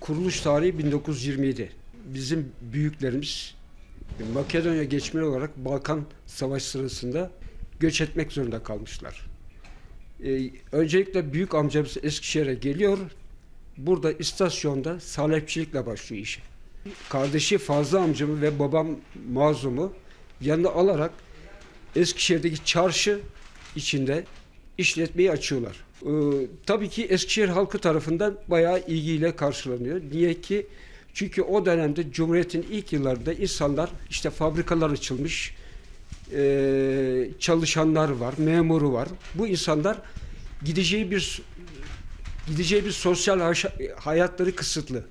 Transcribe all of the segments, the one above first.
Kuruluş tarihi 1927. Bizim büyüklerimiz Makedonya geçmeli olarak Balkan Savaş sırasında göç etmek zorunda kalmışlar. Ee, öncelikle büyük amcamız Eskişehir'e geliyor. Burada istasyonda salepçilikle başlıyor işe. Kardeşi Fazlı amcamı ve babam Mazlum'u yanına alarak Eskişehir'deki çarşı içinde işletmeyi açıyorlar. Ee, tabii ki Eskişehir halkı tarafından bayağı ilgiyle karşılanıyor. Niye ki? Çünkü o dönemde Cumhuriyet'in ilk yıllarında insanlar işte fabrikalar açılmış, ee, çalışanlar var, memuru var. Bu insanlar gideceği bir gideceği bir sosyal hayatları kısıtlı.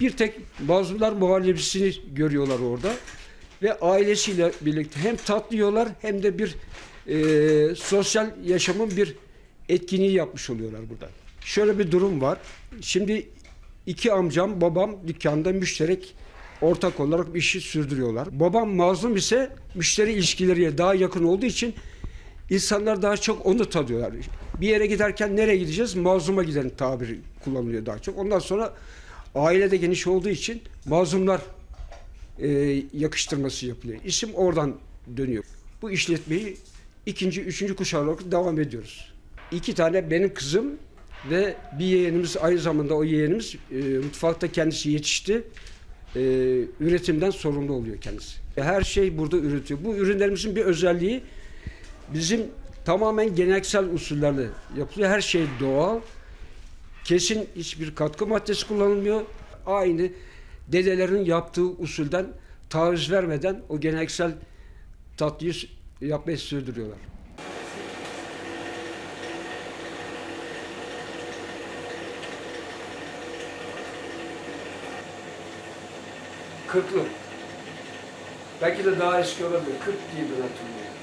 Bir tek Mazlumlar Muhallebisi'ni görüyorlar orada ve ailesiyle birlikte hem tatlıyorlar hem de bir e, sosyal yaşamın bir etkinliği yapmış oluyorlar burada. Şöyle bir durum var. Şimdi iki amcam, babam dükkanda müşterek ortak olarak bir işi sürdürüyorlar. Babam mazlum ise müşteri ilişkileriyle daha yakın olduğu için insanlar daha çok onu tadıyorlar. Bir yere giderken nereye gideceğiz? Mazluma gidelim tabiri kullanılıyor daha çok. Ondan sonra aile de geniş olduğu için mazlumlar e, yakıştırması yapılıyor. İsim oradan dönüyor. Bu işletmeyi ikinci, üçüncü olarak devam ediyoruz. İki tane benim kızım ve bir yeğenimiz aynı zamanda o yeğenimiz e, mutfakta kendisi yetişti. E, üretimden sorumlu oluyor kendisi. Her şey burada üretiyor. Bu ürünlerimizin bir özelliği bizim tamamen geleneksel usullerle yapılıyor. Her şey doğal. Kesin hiçbir katkı maddesi kullanılmıyor. Aynı dedelerin yaptığı usulden taviz vermeden o geleneksel tatlıyı yapmayı sürdürüyorlar. Kırklı. Belki de daha eski olabilir. 40 diye ben hatırlıyorum.